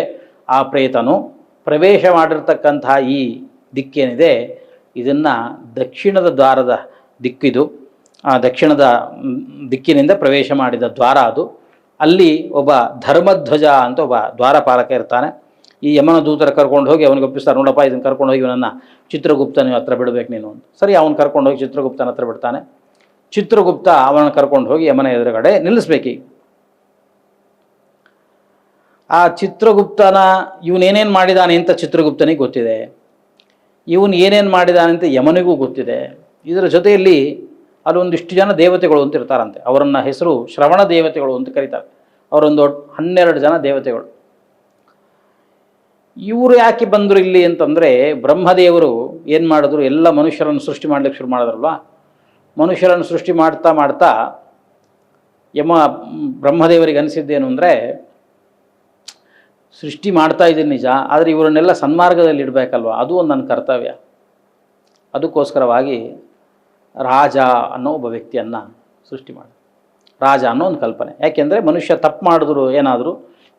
ಆ ಪ್ರೇತನು ಪ್ರವೇಶ ಮಾಡಿರ್ತಕ್ಕಂಥ ಈ ದಿಕ್ಕೇನಿದೆ. ಇದನ್ನು ದಕ್ಷಿಣದ ದ್ವಾರದ ದಿಕ್ಕಿದು. ಆ ದಕ್ಷಿಣದ ದಿಕ್ಕಿನಿಂದ ಪ್ರವೇಶ ಮಾಡಿದ ದ್ವಾರ ಅದು. ಅಲ್ಲಿ ಒಬ್ಬ ಧರ್ಮಧ್ವಜ ಅಂತ ಒಬ್ಬ ದ್ವಾರಪಾಲಕ ಇರ್ತಾನೆ. ಈ ಯಮನ ದೂತರ ಕರ್ಕೊಂಡು ಹೋಗಿ ಅವನಿಗೆ ಒಪ್ಪಿಸ್ತಾರೆ, ನೋಡಪ್ಪ, ಇದನ್ನು ಕರ್ಕೊಂಡು ಹೋಗಿ ಇವನನ್ನು ಚಿತ್ರಗುಪ್ತನ ಹತ್ರ ಬಿಡಬೇಕು ನೀನು ಅಂತ. ಸರಿ, ಅವನು ಕರ್ಕೊಂಡು ಹೋಗಿ ಚಿತ್ರಗುಪ್ತನ ಹತ್ರ ಬಿಡ್ತಾನೆ. ಚಿತ್ರಗುಪ್ತ ಅವನನ್ನು ಕರ್ಕೊಂಡು ಹೋಗಿ ಯಮನ ಎದುರುಗಡೆ ನಿಲ್ಲಿಸ್ಬೇಕು ಆ ಚಿತ್ರಗುಪ್ತನ, ಇವನೇನೇನು ಮಾಡಿದಾನೆ ಅಂತ ಚಿತ್ರಗುಪ್ತನಿಗೆ ಗೊತ್ತಿದೆ. ಇವನು ಏನೇನು ಮಾಡಿದಾನೆ ಅಂತ ಯಮನಿಗೂ ಗೊತ್ತಿದೆ. ಇದರ ಜೊತೆಯಲ್ಲಿ ಅಲ್ಲೊಂದಿಷ್ಟು ಜನ ದೇವತೆಗಳು ಅಂತ ಇರ್ತಾರಂತೆ. ಅವರನ್ನ ಹೆಸರು ಶ್ರವಣ ದೇವತೆಗಳು ಅಂತ ಕರೀತಾರೆ. ಅವರೊಂದು ಹನ್ನೆರಡು ಜನ ದೇವತೆಗಳು. ಇವರು ಯಾಕೆ ಬಂದರು ಇಲ್ಲಿ ಅಂತಂದರೆ ಬ್ರಹ್ಮದೇವರು ಏನು ಮಾಡಿದ್ರು? ಎಲ್ಲ ಮನುಷ್ಯರನ್ನು ಸೃಷ್ಟಿ ಮಾಡ್ಲಿಕ್ಕೆ ಶುರು ಮಾಡಿದ್ರಲ್ವ? ಮನುಷ್ಯರನ್ನು ಸೃಷ್ಟಿ ಮಾಡ್ತಾ ಮಾಡ್ತಾ ಯಮ ಬ್ರಹ್ಮದೇವರಿಗೆ ಅನಿಸಿದ್ದೇನು ಅಂದರೆ ಸೃಷ್ಟಿ ಮಾಡ್ತಾ ಇದ್ದೀನಿ ನಿಜ, ಆದರೆ ಇವರನ್ನೆಲ್ಲ ಸನ್ಮಾರ್ಗದಲ್ಲಿ ಇಡಬೇಕಲ್ವ? ಅದು ಒಂದು ನನ್ನ ಕರ್ತವ್ಯ. ಅದಕ್ಕೋಸ್ಕರವಾಗಿ ರಾಜ ಅನ್ನೋ ಒಬ್ಬ ವ್ಯಕ್ತಿಯನ್ನು ಸೃಷ್ಟಿ ಮಾಡಿ ರಾಜ ಅನ್ನೋ ಒಂದು ಕಲ್ಪನೆ. ಯಾಕೆಂದರೆ ಮನುಷ್ಯ ತಪ್ಪು ಮಾಡಿದ್ರು ಏನಾದರೂ,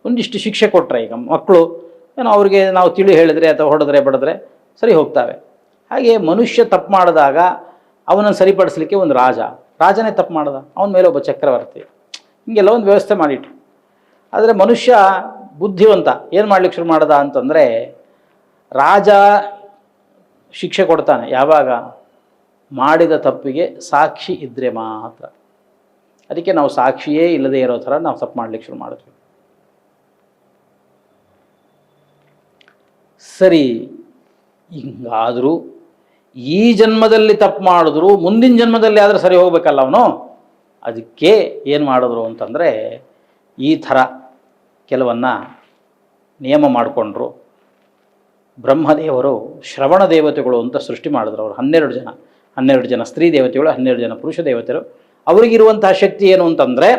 ಒಂದಿಷ್ಟು ಶಿಕ್ಷೆ ಕೊಟ್ಟರೆ ಈಗ ಮಕ್ಕಳು ಏನೋ ಅವ್ರಿಗೆ ನಾವು ತಿಳಿ ಹೇಳಿದ್ರೆ ಅಥವಾ ಹೊಡೆದ್ರೆ ಬಡಿದ್ರೆ ಸರಿ ಹೋಗ್ತಾವೆ ಹಾಗೆ ಮನುಷ್ಯ ತಪ್ಪು ಮಾಡಿದಾಗ ಅವನನ್ನು ಸರಿಪಡಿಸ್ಲಿಕ್ಕೆ ಒಂದು ರಾಜ. ರಾಜನೇ ತಪ್ಪು ಮಾಡ್ದ. ಅವನ ಮೇಲೆ ಒಬ್ಬ ಚಕ್ರವರ್ತಿ. ಹಿಂಗೆಲ್ಲ ಒಂದು ವ್ಯವಸ್ಥೆ ಮಾಡಿಟ್ರು. ಆದರೆ ಮನುಷ್ಯ ಬುದ್ಧಿವಂತ. ಏನು ಮಾಡ್ಲಿಕ್ಕೆ ಶುರು ಮಾಡ್ದ ಅಂತಂದರೆ, ರಾಜ ಶಿಕ್ಷೆ ಕೊಡ್ತಾನೆ ಯಾವಾಗ? ಮಾಡಿದ ತಪ್ಪಿಗೆ ಸಾಕ್ಷಿ ಇದ್ದರೆ ಮಾತ್ರ. ಅದಕ್ಕೆ ನಾವು ಸಾಕ್ಷಿಯೇ ಇಲ್ಲದೆ ಇರೋ ಥರ ನಾವು ತಪ್ಪು ಮಾಡ್ಲಿಕ್ಕೆ ಶುರು ಮಾಡಿದ್ವಿ. ಸರಿ, ಹಿಂಗಾದರೂ ಈ ಜನ್ಮದಲ್ಲಿ ತಪ್ಪು ಮಾಡಿದ್ರು ಮುಂದಿನ ಜನ್ಮದಲ್ಲಿ ಆದ್ರೆ ಸರಿ ಹೋಗಬೇಕಲ್ಲ ಅವನು? ಅದಕ್ಕೆ ಏನು ಮಾಡಿದ್ರು ಅಂತಂದರೆ ಈ ಥರ ಕೆಲವನ್ನು ನಿಯಮ ಮಾಡಿಕೊಂಡ್ರು. ಬ್ರಹ್ಮದೇವರು ಶ್ರವಣ ದೇವತೆಗಳು ಅಂತ ಸೃಷ್ಟಿ ಮಾಡಿದ್ರು ಅವರು ಹನ್ನೆರಡು ಜನ. ಹನ್ನೆರಡು ಜನ ಸ್ತ್ರೀ ದೇವತೆಗಳು, ಹನ್ನೆರಡು ಜನ ಪುರುಷ ದೇವತೆಗಳು. ಅವರಿಗಿರುವಂತಹ ಶಕ್ತಿ ಏನು ಅಂತಂದರೆ,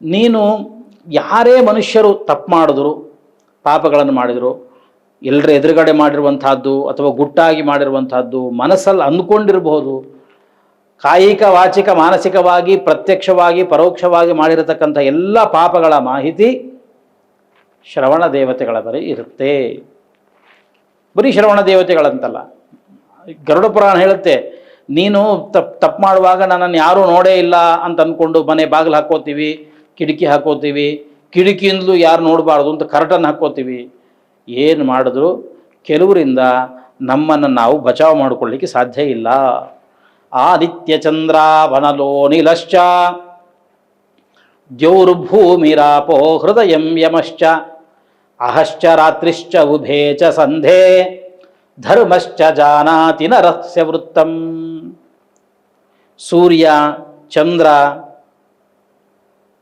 ನೀನು ಯಾರೇ ಮನುಷ್ಯರು ತಪ್ಪು ಮಾಡಿದ್ರು, ಪಾಪಗಳನ್ನು ಮಾಡಿದರು, ಎಲ್ಲರ ಎದುರುಗಡೆ ಮಾಡಿರುವಂತಹದ್ದು ಅಥವಾ ಗುಟ್ಟಾಗಿ ಮಾಡಿರುವಂತಹದ್ದು ಮನಸ್ಸಲ್ಲಿ ಅಂದ್ಕೊಂಡಿರಬಹುದು ಕಾಯಿಕ, ವಾಚಿಕ, ಮಾನಸಿಕವಾಗಿ, ಪ್ರತ್ಯಕ್ಷವಾಗಿ, ಪರೋಕ್ಷವಾಗಿ ಮಾಡಿರತಕ್ಕಂಥ ಎಲ್ಲ ಪಾಪಗಳ ಮಾಹಿತಿ ಶ್ರವಣ ದೇವತೆಗಳ ಬರೀ ಇರುತ್ತೆ. ಬರೀ ಶ್ರವಣ ದೇವತೆಗಳಂತಲ್ಲ. ಗರುಡ ಪುರಾಣ ಹೇಳುತ್ತೆ, ನೀನು ತಪ್ಪು ತಪ್ಪು ಮಾಡುವಾಗ ನನ್ನನ್ನು ಯಾರೂ ನೋಡೇ ಇಲ್ಲ ಅಂತ ಅಂದ್ಕೊಂಡು ಮನೆ ಬಾಗಿಲು ಹಾಕೋತೀವಿ, ಕಿಟಕಿ ಹಾಕೋತೀವಿ, ಕಿಟಕಿಯಿಂದಲೂ ಯಾರು ನೋಡಬಾರ್ದು ಅಂತ ಕರ್ಟನ್ ಹಾಕೋತೀವಿ. ಏನು ಮಾಡಿದ್ರು? ಕೆಲವರಿಂದ ನಮ್ಮನ್ನು ನಾವು ಬಚಾವ್ ಮಾಡಿಕೊಳ್ಳಿಕ್ಕೆ ಸಾಧ್ಯ ಇಲ್ಲ. ಆದಿತ್ಯ ಚಂದ್ರ ವನಲೋ ನಿಲಶ್ಚ ದ್ಯೌರ್ಭೂಮಿರಾಪೋ ಹೃದಯಂ ಯಮಶ್ಚ, ಅಹಶ್ಚ ರಾತ್ರಿಶ್ಚ ಉಭೇ ಚ ಸಂಧೆ. ಧರ್ಮಶ್ಚ ಜಾನಾತಿ ನರಸ್ಯ ವೃತ್ತಂ. ಸೂರ್ಯ, ಚಂದ್ರ,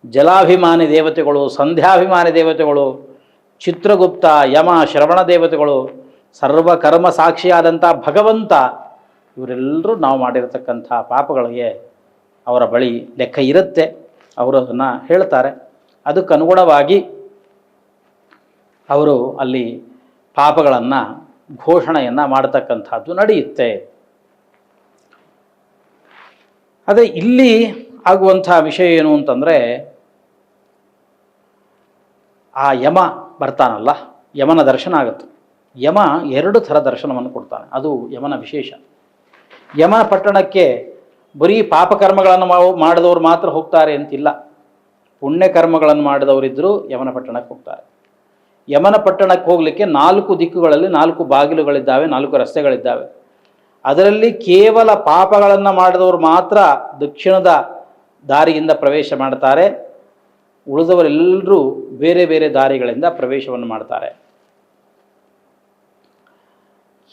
ಜಲಾಭಿಮಾನಿ ದೇವತೆಗಳು, ಸಂಧ್ಯಾಭಿಮಾನಿ ದೇವತೆಗಳು, ಚಿತ್ರಗುಪ್ತ, ಯಮ, ಶ್ರವಣ ದೇವತೆಗಳು ಸರ್ವಕರ್ಮ ಸಾಕ್ಷಿಯಾದಂಥ ಭಗವಂತ, ಇವರೆಲ್ಲರೂ ನಾವು ಮಾಡಿರತಕ್ಕಂಥ ಪಾಪಗಳಿಗೆ ಅವರ ಬಳಿ ಲೆಕ್ಕ ಇರುತ್ತೆ. ಅವರು ಅದನ್ನು ಹೇಳ್ತಾರೆ. ಅದಕ್ಕನುಗುಣವಾಗಿ ಅವರು ಅಲ್ಲಿ ಪಾಪಗಳನ್ನು ಘೋಷಣೆಯನ್ನು ಮಾಡತಕ್ಕಂಥದ್ದು ನಡೆಯುತ್ತೆ. ಅದೇ ಇಲ್ಲಿ ಆಗುವಂಥ ವಿಷಯ ಏನು ಅಂತಂದರೆ, ಆ ಯಮ ಬರ್ತಾನಲ್ಲ, ಯಮನ ದರ್ಶನ ಆಗುತ್ತೆ. ಯಮ ಎರಡು ಥರ ದರ್ಶನವನ್ನು ಕೊಡ್ತಾನೆ, ಅದು ಯಮನ ವಿಶೇಷ. ಯಮ ಪಟ್ಟಣಕ್ಕೆ ಬರೀ ಪಾಪಕರ್ಮಗಳನ್ನು ಮಾಡಿದವರು ಮಾತ್ರ ಹೋಗ್ತಾರೆ ಅಂತಿಲ್ಲ. ಪುಣ್ಯ ಕರ್ಮಗಳನ್ನು ಮಾಡಿದವರಿದ್ದರೂ ಯಮನ ಪಟ್ಟಣಕ್ಕೆ ಹೋಗ್ತಾರೆ. ಯಮನ ಪಟ್ಟಣಕ್ಕೆ ಹೋಗಲಿಕ್ಕೆ ನಾಲ್ಕು ದಿಕ್ಕುಗಳಲ್ಲಿ ನಾಲ್ಕು ಬಾಗಿಲುಗಳಿದ್ದಾವೆ, ನಾಲ್ಕು ರಸ್ತೆಗಳಿದ್ದಾವೆ. ಅದರಲ್ಲಿ ಕೇವಲ ಪಾಪಗಳನ್ನು ಮಾಡಿದವರು ಮಾತ್ರ ದಕ್ಷಿಣದ ದಾರಿಯಿಂದ ಪ್ರವೇಶ ಮಾಡ್ತಾರೆ. ಉಳಿದವರೆಲ್ಲರೂ ಬೇರೆ ಬೇರೆ ದಾರಿಗಳಿಂದ ಪ್ರವೇಶವನ್ನು ಮಾಡ್ತಾರೆ.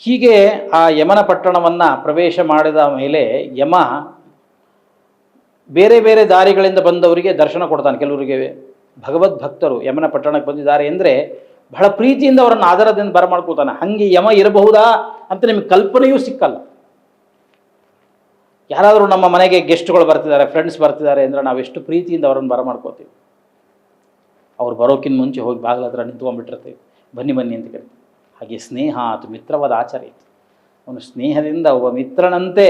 ಹೀಗೆ ಆ ಯಮನ ಪಟ್ಟಣವನ್ನು ಪ್ರವೇಶ ಮಾಡಿದ ಮೇಲೆ ಯಮ ಬೇರೆ ಬೇರೆ ದಾರಿಗಳಿಂದ ಬಂದವರಿಗೆ ದರ್ಶನ ಕೊಡ್ತಾನೆ. ಕೆಲವರಿಗೆ ಭಗವದ್ ಭಕ್ತರು ಯಮನ ಪಟ್ಟಣಕ್ಕೆ ಬಂದಿದ್ದಾರೆ ಅಂದರೆ ಬಹಳ ಪ್ರೀತಿಯಿಂದ ಅವರನ್ನು ಆಧಾರದಿಂದ ಬರಮಾಡ್ಕೋತಾನೆ. ಹಂಗೆ ಯಮ ಇರಬಹುದಾ ಅಂತ ನಿಮಗೆ ಕಲ್ಪನೆಯೂ ಸಿಕ್ಕಲ್ಲ. ಯಾರಾದರೂ ನಮ್ಮ ಮನೆಗೆ ಗೆಸ್ಟ್ಗಳು ಬರ್ತಿದ್ದಾರೆ ಫ್ರೆಂಡ್ಸ್ ಬರ್ತಿದ್ದಾರೆ ಅಂದರೆ ನಾವು ಎಷ್ಟು ಪ್ರೀತಿಯಿಂದ ಅವರನ್ನು ಬರಮಾಡ್ಕೋತೀವಿ. ಅವ್ರು ಬರೋಕ್ಕಿಂತ ಮುಂಚೆ ಹೋಗಿ ಬಾಗಿಲ ಹತ್ರ ನಿಂತ್ಕೊಂಡ್ಬಿಟ್ಟಿರ್ತೀವಿ. ಬನ್ನಿ ಬನ್ನಿ ಅಂತ ಕರಿತೀವಿ ಹಾಗೆ ಸ್ನೇಹ ಅದು ಮಿತ್ರವಾದ ಆಚರಿತು ಅವನು ಸ್ನೇಹದಿಂದ ಒಬ್ಬ ಮಿತ್ರನಂತೆ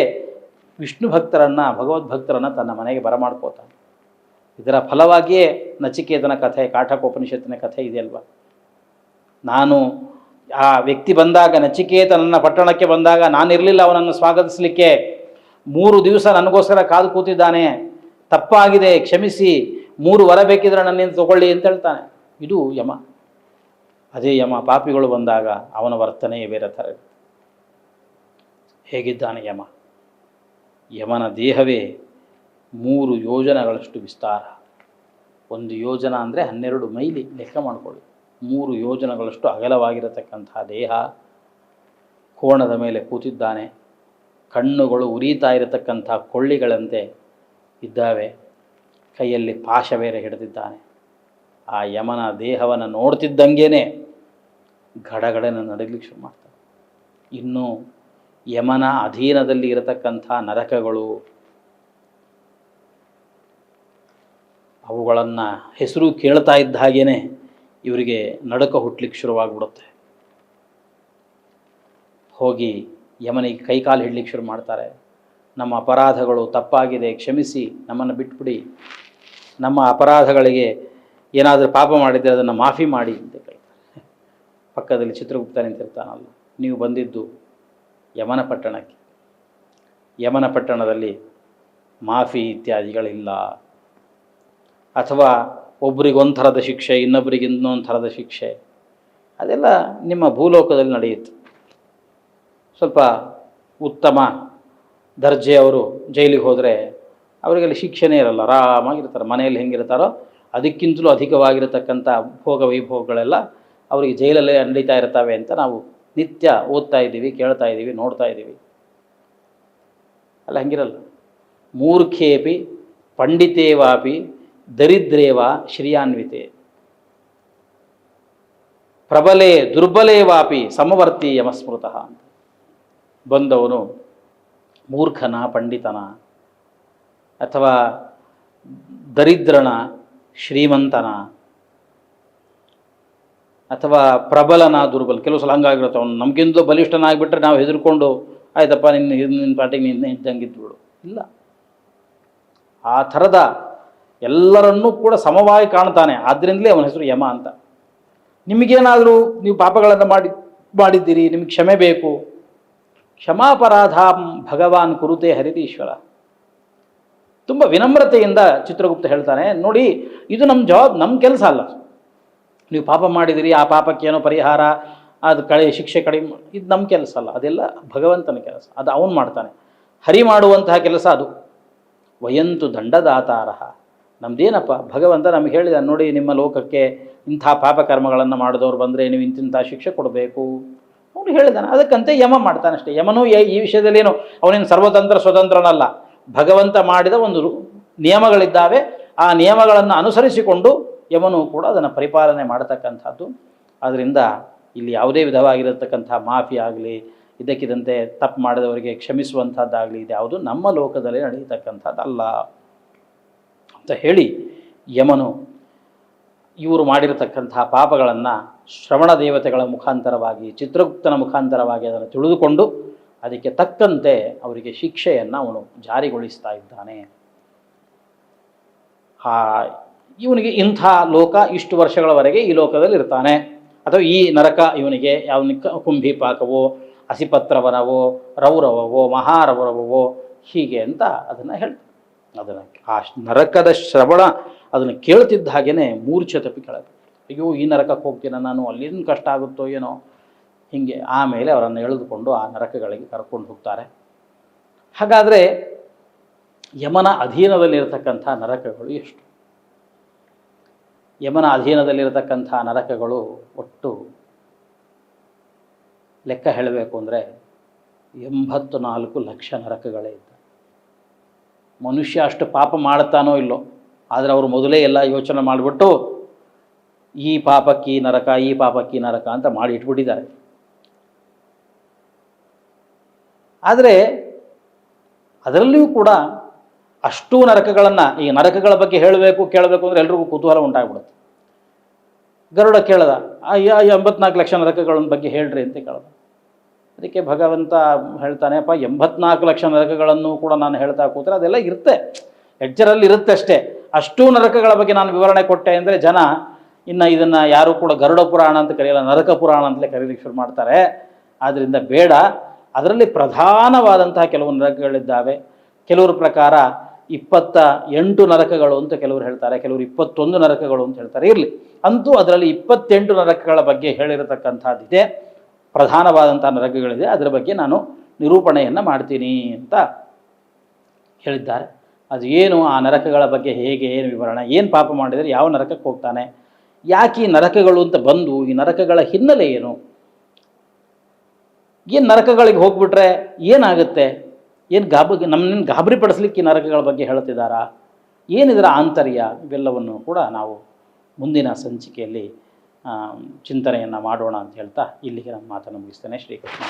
ವಿಷ್ಣು ಭಕ್ತರನ್ನು, ಭಗವದ್ ಭಕ್ತರನ್ನು ತನ್ನ ಮನೆಗೆ ಬರಮಾಡ್ಕೋತಾನೆ. ಇದರ ಫಲವಾಗಿಯೇ ನಚಿಕೇತನ ಕಥೆ ಕಾಠಕೋಪನಿಷತ್ತಿನ ಕಥೆ ಇದೆಯಲ್ವ ನಾನು ಆ ವ್ಯಕ್ತಿ ಬಂದಾಗ ನಚಿಕೇತ ನನ್ನ ಪಟ್ಟಣಕ್ಕೆ ಬಂದಾಗ ನಾನಿರಲಿಲ್ಲ ಅವನನ್ನು ಸ್ವಾಗತಿಸಲಿಕ್ಕೆ. ಮೂರು ದಿವಸ ನನಗೋಸ್ಕರ ಕಾದು ಕೂತಿದ್ದಾನೆ. ತಪ್ಪಾಗಿದೆ, ಕ್ಷಮಿಸಿ. ಮೂರು ವರ ಬೇಕಿದ್ರೆ ನನ್ನಿಂದ ತಗೊಳ್ಳಿ ಅಂತ ಹೇಳ್ತಾನೆ. ಇದು ಯಮ. ಅದೇ ಯಮ, ಪಾಪಿಗಳು ಬಂದಾಗ ಅವನ ವರ್ತನೆಯೇ ಬೇರೆ ಥರ. ಹೇಗಿದ್ದಾನೆ ಯಮ? ಯಮನ ದೇಹವೇ ಮೂರು ಯೋಜನಗಳಷ್ಟು ವಿಸ್ತಾರ. ಒಂದು ಯೋಜನ ಅಂದರೆ ಹನ್ನೆರಡು ಮೈಲಿ ಲೆಕ್ಕ ಮಾಡಿಕೊಳ್ಳಿ. ಮೂರು ಯೋಜನಗಳಷ್ಟು ಅಗಲವಾಗಿರತಕ್ಕಂತಹ ದೇಹ ಕೋಣದ ಮೇಲೆ ಕೂತಿದ್ದಾನೆ. ಕಣ್ಣುಗಳು ಉರಿತಾ ಇರತಕ್ಕಂಥ ಕೊಳ್ಳಿಗಳಂತೆ ಇದ್ದಾವೆ. ಕೈಯಲ್ಲಿ ಪಾಶ ಬೇರೆ ಹಿಡಿದಿದ್ದಾನೆ. ಆ ಯಮನ ದೇಹವನ್ನು ನೋಡ್ತಿದ್ದಂಗೆಯೇ ಗಡಗಡನ ನಡಗಲಿಕ್ಕೆ ಶುರು ಮಾಡ್ತಾನೆ. ಇನ್ನು ಯಮನ ಅಧೀನದಲ್ಲಿ ಇರತಕ್ಕಂಥ ನರಕಗಳು ಅವುಗಳನ್ನು ಹೆಸರು ಕೇಳ್ತಾ ಇದ್ದ ಹಾಗೇ ಇವರಿಗೆ ನಡಕ ಹುಟ್ಲಿಕ್ಕೆ ಶುರುವಾಗ್ಬಿಡುತ್ತೆ. ಹೋಗಿ ಯಮನಿಗೆ ಕೈಕಾಲು ಹಿಡ್ಲಿಕ್ಕೆ ಶುರು ಮಾಡ್ತಾರೆ. ನಮ್ಮ ಅಪರಾಧಗಳು ತಪ್ಪಾಗಿದೆ, ಕ್ಷಮಿಸಿ, ನಮ್ಮನ್ನು ಬಿಟ್ಬಿಡಿ. ನಮ್ಮ ಅಪರಾಧಗಳಿಗೆ ಏನಾದರೂ ಪಾಪ ಮಾಡಿದರೆ ಅದನ್ನು ಮಾಫಿ ಮಾಡಿ ಅಂತ ಕೇಳ್ತಾರೆ. ಪಕ್ಕದಲ್ಲಿ ಚಿತ್ರಗುಪ್ತ ನಿಂತಿರ್ತಾನಲ್ಲ ನೀವು ಬಂದಿದ್ದು ಯಮನ ಪಟ್ಟಣಕ್ಕೆ. ಯಮನ ಪಟ್ಟಣದಲ್ಲಿ ಮಾಫಿ ಇತ್ಯಾದಿಗಳಿಲ್ಲ. ಅಥವಾ ಒಬ್ರಿಗೆ ಒಂದು ಥರದ ಶಿಕ್ಷೆ ಇನ್ನೊಬ್ಬರಿಗೆ ಇನ್ನೊಂದು ಥರದ ಶಿಕ್ಷೆ, ಅದೆಲ್ಲ ನಿಮ್ಮ ಭೂಲೋಕದಲ್ಲಿ ನಡೆಯಿತು ಸ್ವಲ್ಪ ಉತ್ತಮ ದರ್ಜೆಯವರು ಜೈಲಿಗೆ ಹೋದರೆ ಅವರಿಗೆಲ್ಲ ಶಿಕ್ಷೆನೇ ಇರಲ್ಲ, ಆರಾಮಾಗಿರ್ತಾರೆ, ಮನೆಯಲ್ಲಿ ಹೆಂಗಿರ್ತಾರೋ ಅದಕ್ಕಿಂತಲೂ ಅಧಿಕವಾಗಿರತಕ್ಕಂಥ ಭೋಗ ವೈಭೋಗಗಳೆಲ್ಲ ಅವರಿಗೆ ಜೈಲಲ್ಲೇ ನಡೀತಾ ಇರ್ತವೆ ಅಂತ ನಾವು ನಿತ್ಯ ಓದ್ತಾ ಇದ್ದೀವಿ, ಕೇಳ್ತಾ ಇದ್ದೀವಿ, ನೋಡ್ತಾ ಇದ್ದೀವಿ. ಅಲ್ಲ, ಹಂಗಿರಲ್ಲ. ಮೂರ್ಖೇಪಿ, ಪಂಡಿತೇವಾಪಿ ದರಿದ್ರೇವ ಶ್ರಿಯಾನ್ವಿತೆ. ಪ್ರಬಲೇ ದುರ್ಬಲೇವಾಪಿ ಸಮವರ್ತಿ ಯಮಸ್ಮೃತ ಅಂತ. ಬಂದವನು ಮೂರ್ಖನ, ಪಂಡಿತನ, ಅಥವಾ ದರಿದ್ರನ, ಶ್ರೀಮಂತನ, ಅಥವಾ ಪ್ರಬಲನ, ದುರ್ಬಲ. ಕೆಲವು ಸಲ ಹಂಗಾಗಿರುತ್ತೆ ಅವನು. ನಮಗಿಂತ ಬಲಿಷ್ಠನಾಗಿಬಿಟ್ರೆ ನಾವು ಹೆದರ್ಕೊಂಡು, ಆಯ್ತಪ್ಪ, ನಿನ್ನ ನಿನ್ನ ಪಾಟಿಗೆ ನಿನ್ನ ಇದ್ದಂಗಿದ್ದು ಬಿಡು ಇಲ್ಲ. ಆ ಥರದ ಎಲ್ಲರನ್ನೂ ಕೂಡ ಸಮವಾಗಿ ಕಾಣ್ತಾನೆ. ಆದ್ದರಿಂದಲೇ ಅವನ ಹೆಸರು ಯಮ ಅಂತ. ನಿಮಗೇನಾದರೂ ನೀವು ಪಾಪಗಳನ್ನು ಮಾಡಿ, ಮಾಡಿದ್ದೀರಿ, ನಿಮಗೆ ಕ್ಷಮೆ ಬೇಕು. ಕ್ಷಮಾಪರಾಧ ಭಗವಾನ್ ಕುರುತೆ ಹರಿತೀಶ್ವರ. ತುಂಬ ವಿನಮ್ರತೆಯಿಂದ ಚಿತ್ರಗುಪ್ತ ಹೇಳ್ತಾನೆ, ನೋಡಿ, ಇದು ನಮ್ಮ ಜವಾಬ್ ನಮ್ಮ ಕೆಲಸ ಅಲ್ಲ. ನೀವು ಪಾಪ ಮಾಡಿದಿರಿ ಆ ಪಾಪಕ್ಕೇನೋ ಪರಿಹಾರ, ಅದು ಕಳೆ, ಶಿಕ್ಷೆ ಕಡಿಮೆ ಇದು ನಮ್ಮ ಕೆಲಸ ಅಲ್ಲ. ಅದೆಲ್ಲ ಭಗವಂತನ ಕೆಲಸ. ಅದು ಅವನು ಮಾಡ್ತಾನೆ. ಹರಿ ಮಾಡುವಂತಹ ಕೆಲಸ ಅದು. ವಯಂತು ದಂಡದಾತಾರ. ನಮ್ದೇನಪ್ಪ? ಭಗವಂತ ನಮಗೆ ಹೇಳಿದ, ನೋಡಿ ನಿಮ್ಮ ಲೋಕಕ್ಕೆ ಇಂಥ ಪಾಪಕರ್ಮಗಳನ್ನು ಮಾಡಿದವ್ರು ಬಂದರೆ ನೀವು ಇಂತಿಂಥ ಶಿಕ್ಷೆ ಕೊಡಬೇಕು. ಅವನು ಹೇಳಿದಾನೆ, ಅದಕ್ಕಂತೆ ಯಮ ಮಾಡ್ತಾನೆ ಅಷ್ಟೇ. ಯಮನು ಈ ಈ ವಿಷಯದಲ್ಲೇನು, ಅವನೇನು ಸರ್ವತಂತ್ರ ಸ್ವತಂತ್ರನಲ್ಲ. ಭಗವಂತ ಮಾಡಿದ ಒಂದು ನಿಯಮಗಳಿದ್ದಾವೆ. ಆ ನಿಯಮಗಳನ್ನು ಅನುಸರಿಸಿಕೊಂಡು ಯಮನು ಕೂಡ ಅದನ್ನು ಪರಿಪಾಲನೆ ಮಾಡತಕ್ಕಂಥದ್ದು. ಆದ್ದರಿಂದ ಇಲ್ಲಿ ಯಾವುದೇ ವಿಧವಾಗಿರತಕ್ಕಂಥ ಮಾಫಿ ಆಗಲಿ, ಇದಕ್ಕಿದಂತೆ ತಪ್ಪು ಮಾಡಿದವರಿಗೆ ಕ್ಷಮಿಸುವಂಥದ್ದಾಗಲಿ, ಇದ್ಯಾವುದು ನಮ್ಮ ಲೋಕದಲ್ಲಿ ನಡೆಯತಕ್ಕಂಥದ್ದಲ್ಲ. ಅಂತ ಹೇಳಿ ಯಮನು ಇವರು ಮಾಡಿರತಕ್ಕಂತಹ ಪಾಪಗಳನ್ನು ಶ್ರವಣ ದೇವತೆಗಳ ಮುಖಾಂತರವಾಗಿ, ಚಿತ್ರಗುಪ್ತನ ಮುಖಾಂತರವಾಗಿ ಅದನ್ನು ತಿಳಿದುಕೊಂಡು ಅದಕ್ಕೆ ತಕ್ಕಂತೆ ಅವರಿಗೆ ಶಿಕ್ಷೆಯನ್ನು ಅವನು ಜಾರಿಗೊಳಿಸ್ತಾ ಇದ್ದಾನೆ. ಆ ಇವನಿಗೆ ಇಂಥ ಲೋಕ ಇಷ್ಟು ವರ್ಷಗಳವರೆಗೆ ಈ ಲೋಕದಲ್ಲಿ ಇರ್ತಾನೆ. ಅಥವಾ ಈ ನರಕ ಇವನಿಗೆ ಯಾವ ಕುಂಭಿಪಾಕವೋ ಅಸಿಪತ್ರವನವೋ ರೌರವವೋ, ಮಹಾರೌರವವೋ ಹೀಗೆ ಅಂತ ಅದನ್ನು ಹೇಳ್ತಾರೆ ಅದನ್ನು ಆ ನರಕದ ಶ್ರವಣ ಅದನ್ನು ಕೇಳ್ತಿದ್ದ ಹಾಗೇನೆ ಮೂರ್ಛೆ ತಪ್ಪಿ ಅಯ್ಯೋ, ಈ ನರಕಕ್ಕೆ ಹೋಗ್ತೀನ ನಾನು? ಅಲ್ಲಿನ ಕಷ್ಟ ಆಗುತ್ತೋ ಏನೋ? ಹೀಗೆ ಆಮೇಲೆ ಅವರನ್ನು ಎಳೆದುಕೊಂಡು ಆ ನರಕಗಳಿಗೆ ಕರ್ಕೊಂಡು ಹೋಗ್ತಾರೆ. ಹಾಗಾದರೆ ಯಮನ ಅಧೀನದಲ್ಲಿರತಕ್ಕಂಥ ನರಕಗಳು ಎಷ್ಟು? ಯಮನ ಅಧೀನದಲ್ಲಿರತಕ್ಕಂಥ ನರಕಗಳು ಒಟ್ಟು ಲೆಕ್ಕ ಹೇಳಬೇಕು ಅಂದರೆ ಎಂಬತ್ತು ನಾಲ್ಕು ಲಕ್ಷ ನರಕಗಳೇ ಇದ್ದ ಮನುಷ್ಯ ಅಷ್ಟು ಪಾಪ ಮಾಡ್ತಾನೋ ಇಲ್ಲೋ, ಆದರೆ ಅವರು ಮೊದಲೇ ಎಲ್ಲ ಯೋಚನೆ ಮಾಡಿಬಿಟ್ಟು ಈ ಪಾಪಕ್ಕೆ ನರಕ, ಈ ಪಾಪಕ್ಕೆ ನರಕ ಅಂತ ಮಾಡಿ ಇಟ್ಬಿಟ್ಟಿದ್ದಾರೆ. ಆದರೆ ಅದರಲ್ಲಿಯೂ ಕೂಡ ಅಷ್ಟೂ ನರಕಗಳನ್ನು, ಈ ನರಕಗಳ ಬಗ್ಗೆ ಹೇಳಬೇಕು, ಕೇಳಬೇಕು ಅಂದರೆ ಎಲ್ರಿಗೂ ಕುತೂಹಲ ಉಂಟಾಗ್ಬಿಡುತ್ತೆ. ಗರುಡ ಕೇಳದ, ಅಯ್ಯ ಎಂಬತ್ನಾಲ್ಕು ಲಕ್ಷ ನರಕಗಳ ಬಗ್ಗೆ ಹೇಳ್ರಿ ಅಂತ ಕೇಳ್ದ. ಅದಕ್ಕೆ ಭಗವಂತ ಹೇಳ್ತಾನೆ, ಅಪ್ಪ, ಎಂಬತ್ನಾಲ್ಕು ಲಕ್ಷ ನರಕಗಳನ್ನು ಕೂಡ ನಾನು ಹೇಳ್ತಾ ಕೂತ್ರೆ ಅದೆಲ್ಲ ಇರುತ್ತೆ. ಎಡ್ಜರಲ್ಲಿ ಇರುತ್ತೆ ಅಷ್ಟೇ. ಅಷ್ಟೂ ನರಕಗಳ ಬಗ್ಗೆ ನಾನು ವಿವರಣೆ ಕೊಟ್ಟೆ ಅಂದರೆ ಜನ ಇನ್ನು ಇದನ್ನು ಯಾರೂ ಕೂಡ ಗರುಡ ಪುರಾಣ ಅಂತ ಕರೆಯಲ್ಲ, ನರಕ ಪುರಾಣ ಅಂತಲೇ ಕರೀಲಿಕ್ಕೆ ಶುರು ಮಾಡ್ತಾರೆ. ಆದ್ದರಿಂದ ಬೇಡ. ಅದರಲ್ಲಿ ಪ್ರಧಾನವಾದಂತಹ ಕೆಲವು ನರಕಗಳಿದ್ದಾವೆ. ಕೆಲವ್ರ ಪ್ರಕಾರ ಇಪ್ಪತ್ತ ಎಂಟು ನರಕಗಳು ಅಂತ ಕೆಲವರು ಹೇಳ್ತಾರೆ, ಕೆಲವರು ಇಪ್ಪತ್ತೊಂದು ನರಕಗಳು ಅಂತ ಹೇಳ್ತಾರೆ. ಇರಲಿ. ಅಂತೂ ಅದರಲ್ಲಿ ಇಪ್ಪತ್ತೆಂಟು ನರಕಗಳ ಬಗ್ಗೆ ಹೇಳಿರತಕ್ಕಂಥದ್ದಿದೆ. ಪ್ರಧಾನವಾದಂಥ ನರಕಗಳಿದೆ. ಅದರ ಬಗ್ಗೆ ನಾನು ನಿರೂಪಣೆಯನ್ನು ಮಾಡ್ತೀನಿ ಅಂತ ಹೇಳಿದ್ದಾರೆ. ಅದು ಏನು? ಆ ನರಕಗಳ ಬಗ್ಗೆ ಹೇಗೆ? ಏನು ವಿವರಣೆ? ಏನು ಪಾಪ ಮಾಡಿದರೆ ಯಾವ ನರಕಕ್ಕೆ ಹೋಗ್ತಾನೆ? ಯಾಕೆ ಈ ನರಕಗಳು ಅಂತ ಬಂದು ಈ ನರಕಗಳ ಹಿನ್ನೆಲೆ ಏನು? ಏನು ನರಕಗಳಿಗೆ ಹೋಗ್ಬಿಟ್ರೆ ಏನಾಗುತ್ತೆ? ಏನು ಗಾಬರಿ ನಮ್ಮನ್ನ ಗಾಬರಿ ಪಡಿಸ್ಲಿಕ್ಕೆ ಈ ನರಕಗಳ ಬಗ್ಗೆ ಹೇಳ್ತಿದ್ದಾರಾ ಏನಿದರ ಆಂತರ್ಯ? ಇವೆಲ್ಲವನ್ನು ಕೂಡ ನಾವು ಮುಂದಿನ ಸಂಚಿಕೆಯಲ್ಲಿ ಚಿಂತನೆಯನ್ನು ಮಾಡೋಣ ಅಂತ ಹೇಳ್ತಾ ಇಲ್ಲಿಗೆ ನನ್ನ ಮಾತನ್ನು ಮುಗಿಸ್ತೇನೆ. ಶ್ರೀಕೃಷ್ಣ.